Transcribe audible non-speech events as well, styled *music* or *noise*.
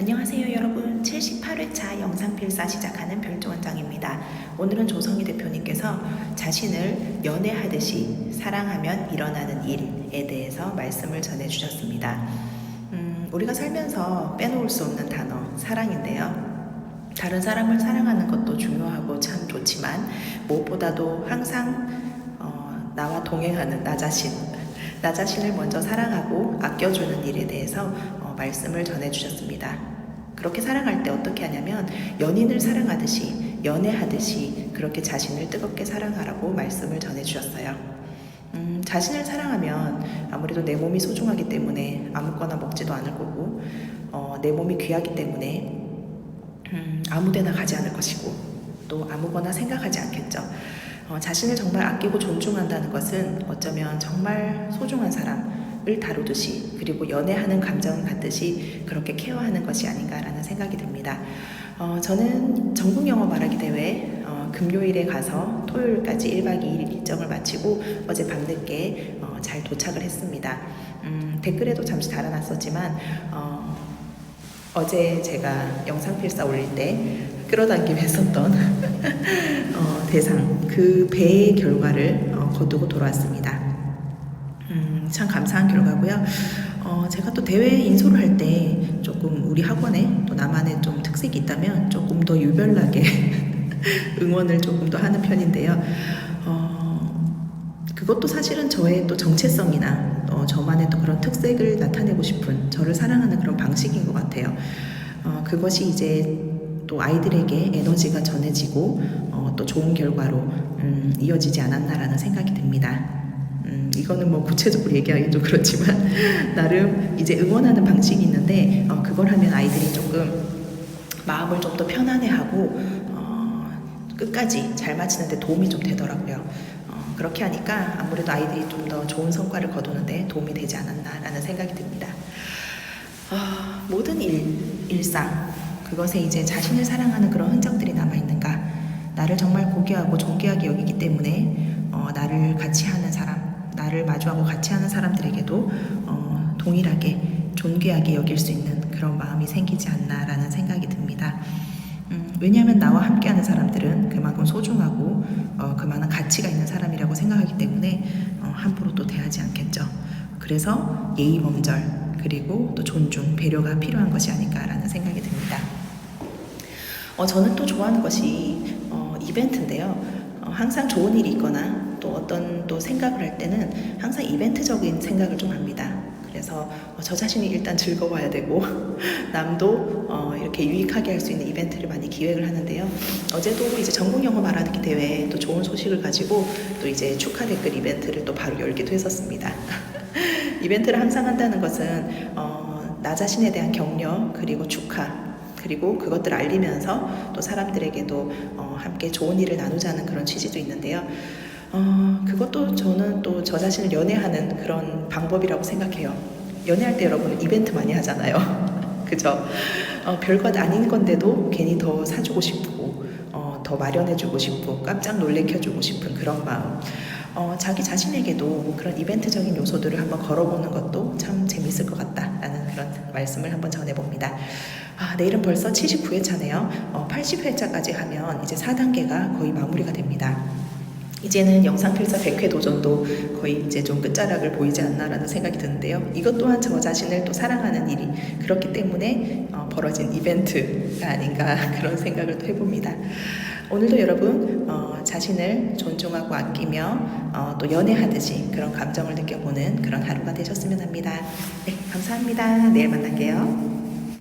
안녕하세요 여러분. 78회차 영상 필사 시작하는 별조원장입니다. 오늘은 조성희 대표님께서 자신을 연애하듯이 사랑하면 일어나는 일에 대해서 말씀을 전해주셨습니다. 음, 우리가 살면서 빼놓을 수 없는 단어 사랑인데요. 다른 사람을 사랑하는 것도 중요하고 참 좋지만 무엇보다도 항상 어, 나와 동행하는 나 자신 나 자신을 먼저 사랑하고 아껴주는 일에 대해서 어, 말씀을 전해주셨습니다. 그렇게 사랑할 때 어떻게 하냐면 연인을 사랑하듯이 연애하듯이 그렇게 자신을 뜨겁게 사랑하라고 말씀을 전해주셨어요. 음, 자신을 사랑하면 아무래도 내 몸이 소중하기 때문에 아무거나 먹지도 않을 거고 어, 내 몸이 귀하기 때문에 음, 아무데나 가지 않을 것이고 또 아무거나 생각하지 않겠죠. 어, 자신을 정말 아끼고 존중한다는 것은 어쩌면 정말 소중한 사람 을 다루듯이 그리고 연애하는 감정을 갖듯이 그렇게 케어하는 것이 아닌가라는 생각이 듭니다. 어, 저는 전국 영어 말하기 대회 어, 금요일에 가서 토요일까지 1박 2일 일정을 마치고 어제 밤늦게 어, 잘 도착을 했습니다. 음, 댓글에도 잠시 달아놨었지만 어, 어제 제가 영상 필사 올릴 때 끌어당김 했었던 *laughs* 어, 대상 그 배의 결과를 어, 거두고 돌아왔습니다. 음, 참 감사한 결과고요. 어, 제가 또 대회 인솔을 할 때 조금 우리 학원에 또 나만의 좀 특색이 있다면 조금 더 유별나게 *laughs* 응원을 조금 더 하는 편인데요. 어, 그것도 사실은 저의 또 정체성이나 어, 저만의 또 그런 특색을 나타내고 싶은 저를 사랑하는 그런 방식인 것 같아요. 어, 그것이 이제 또 아이들에게 에너지가 전해지고 어, 또 좋은 결과로 음, 이어지지 않았나라는 생각이 듭니다. 음, 이거는 뭐 구체적으로 얘기하기 좀 그렇지만 *laughs* 나름 이제 응원하는 방식이 있는데 어, 그걸 하면 아이들이 조금 마음을 좀 더 편안해하고 어, 끝까지 잘 마치는데 도움이 좀 되더라고요. 어, 그렇게 하니까 아무래도 아이들이 좀 더 좋은 성과를 거두는데 도움이 되지 않았나라는 생각이 듭니다. 아, 모든 일, 일상, 그것에 이제 자신을 사랑하는 그런 흔적들이 남아 있는가. 나를 정말 고귀하고 존귀하게 여기기 때문에 어, 나를 같이 하는 나를 마주하고 같이 하는 사람들에게도 어, 동일하게 존귀하게 여길 수 있는 그런 마음이 생기지 않나라는 생각이 듭니다. 음, 왜냐하면 나와 함께하는 사람들은 그만큼 소중하고 어, 그만한 가치가 있는 사람이라고 생각하기 때문에 어, 함부로 또 대하지 않겠죠. 그래서 예의 범절 그리고 또 존중 배려가 필요한 것이 아닐까라는 생각이 듭니다. 어, 저는 또 좋아하는 것이 어, 이벤트인데요. 어, 항상 좋은 일이 있거나 또 어떤 또 생각을 할 때는 항상 이벤트적인 생각을 좀 합니다. 그래서 어, 저 자신이 일단 즐거워야 되고 *laughs* 남도 어, 이렇게 유익하게 할 수 있는 이벤트를 많이 기획을 하는데요. 어제도 이제 전국 영어 말하기 대회 또 좋은 소식을 가지고 또 이제 축하 댓글 이벤트를 또 바로 열기도 했었습니다. *laughs* 이벤트를 항상 한다는 것은 어, 나 자신에 대한 격려 그리고 축하 그리고 그것들을 알리면서 또 사람들에게도 어, 함께 좋은 일을 나누자는 그런 취지도 있는데요. 어, 그것도 저는 또 저 자신을 연애하는 그런 방법이라고 생각해요. 연애할 때 여러분 이벤트 많이 하잖아요. *laughs* 그죠? 어, 별것 아닌 건데도 괜히 더 사주고 싶고, 어, 더 마련해주고 싶고, 깜짝 놀래켜주고 싶은 그런 마음. 어, 자기 자신에게도 그런 이벤트적인 요소들을 한번 걸어보는 것도 참 재밌을 것 같다라는 그런 말씀을 한번 전해봅니다. 아, 내일은 벌써 79회차네요. 어, 80회차까지 하면 이제 4단계가 거의 마무리가 됩니다. 이제는 영상 필사 100회 도전도 거의 이제 좀 끝자락을 보이지 않나라는 생각이 드는데요. 이것 또한 저 자신을 또 사랑하는 일이 그렇기 때문에 어, 벌어진 이벤트가 아닌가 *laughs* 그런 생각을 또 해봅니다. 오늘도 여러분 어, 자신을 존중하고 아끼며 어, 또 연애하듯이 그런 감정을 느껴보는 그런 하루가 되셨으면 합니다. 네, 감사합니다. 내일 만날게요.